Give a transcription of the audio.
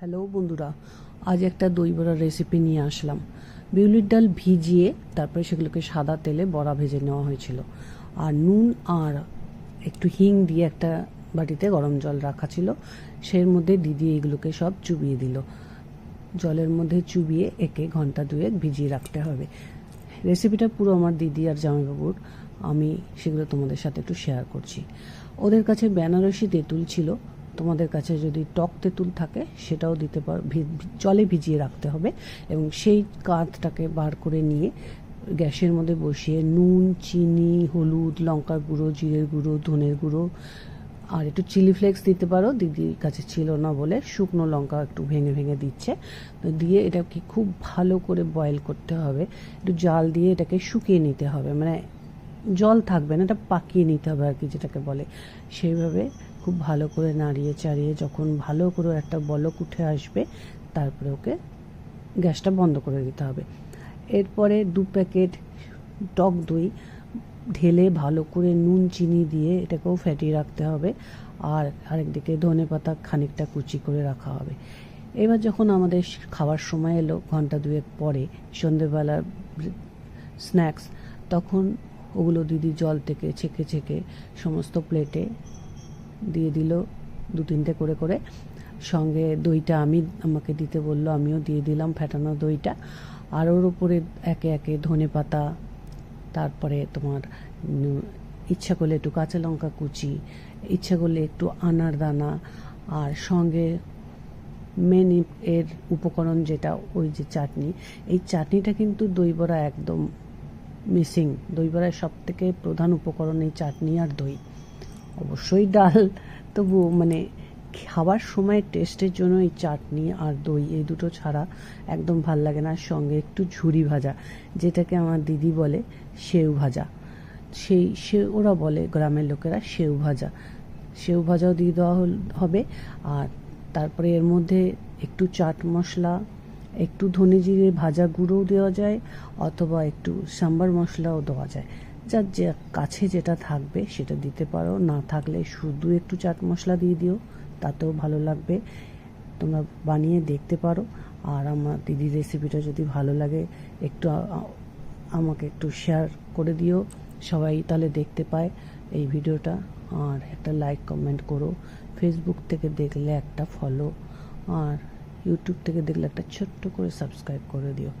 Hello বন্ধুরা, আজ একটা দই বড়ার রেসিপি নিয়ে আসলাম। বিউলির ডাল ভিজিয়ে তারপরে সেগুলোকে সাদা তেলে বড়া ভেজে নেওয়া হয়েছিল। আর নুন আর একটু হিং দিয়ে একটা বাটিতে গরম জল রাখা ছিল। সেই মধ্যে দিদি এগুলোকে সব চুবিয়ে দিল। জলের মধ্যে চুবিয়ে একে ঘণ্টা দুয়েক ভিজিয়ে রাখতে হবে। রেসিপিটা পুরো আমার দিদি আর জামাইবাবুর। আমি সেগুলো তোমাদের সাথে একটু শেয়ার করছি। ওদের কাছে বেনারসি তেঁতুল ছিল। তোমাদের কাছে যদি টক তেঁতুল থাকে, সেটাও দিতে পারো জলে ভিজিয়ে রাখতে হবে এবং সেই কাঁধটাকে বার করে নিয়ে গ্যাসের মধ্যে বসিয়ে নুন, চিনি, হলুদ, লঙ্কার গুঁড়ো, জিরের গুঁড়ো, ধনের গুঁড়ো আর একটু চিলি ফ্লেক্স দিতে পারো। দিদির কাছে ছিল না বলে শুকনো লঙ্কা একটু ভেঙে ভেঙে দিচ্ছে। তো দিয়ে এটাকে খুব ভালো করে বয়েল করতে হবে। একটু জাল দিয়ে এটাকে শুকিয়ে নিতে হবে। মানে জল থাকবে না, এটা পাকিয়ে নিতে হবে আর কি যেটাকে বলে। সেইভাবে খুব ভালো করে নাড়িয়ে চাড়িয়ে যখন ভালো করে একটা বলক উঠে আসবে, তারপরে ওকে গ্যাসটা বন্ধ করে দিতে হবে। এরপরে দু প্যাকেট টক দই ঢেলে ভালো করে নুন, চিনি দিয়ে এটাকেও ফ্যাটিয়ে রাখতে হবে আর আরেকদিকে ধনে পাতা খানিকটা কুচি করে রাখা হবে। এবার যখন আমাদের খাওয়ার সময় এলো, ঘণ্টা দুয়েক পরে সন্ধেবেলার স্ন্যাক্স, তখন ওগুলো দিদি জল থেকে ছেঁকে ছেঁকে সমস্ত প্লেটে দিয়ে দিল দু তিনটে করে করে। সঙ্গে দইটা আমি, আমাকে দিতে বলল, আমিও দিয়ে দিলাম ফ্যাটানো দইটা। আর ওর উপরে একে একে ধনে পাতা, তারপরে তোমার ইচ্ছা করলে একটু কাঁচা লঙ্কা কুচি, ইচ্ছা করলে একটু আনার দানা, আর সঙ্গে মেন এর উপকরণ যেটা, ওই যে চাটনি। এই চাটনিটা কিন্তু দই বড়া একদম মিসিং দই বড়ার সব থেকে প্রধান উপকরণ এই চাটনি আর দই। অবশ্যই ডাল। তবু মানে খাবার সময় টেস্টের জন্য এই চাটনি আর দই, এই দুটো ছাড়া একদম ভালো লাগে না। সঙ্গে একটু ঝুরি ভাজা, যেটাকে আমার দিদি বলে সেউ ভাজা। সেই সে ওরা বলে গ্রামের লোকেরা সেউ ভাজা। সেউ ভাজাও দিয়ে দেওয়া হবে। আর তারপরে এর মধ্যে একটু চাট মশলা, একটু ধনে জিরে ভাজা গুঁড়োও দেওয়া যায়, অথবা একটু সাম্বার মশলাও দেওয়া যায়। যার যে কাছে যেটা থাকবে সেটা দিতে পারো। না থাকলে শুধু একটু চাট মশলা দিয়ে দিও, তাতেও ভালো লাগবে। তোমরা বানিয়ে দেখতে পারো। আর আমার দিদির রেসিপিটা যদি ভালো লাগে, একটু আমাকে একটু শেয়ার করে দিও। সবাই তাহলে দেখতে পায় এই ভিডিওটা আর একটা লাইক কমেন্ট করো। ফেসবুক থেকে দেখলে একটা ফলো আর ইউটিউব থেকে দেখলে একটা ছোট্ট করে সাবস্ক্রাইব করে দিও।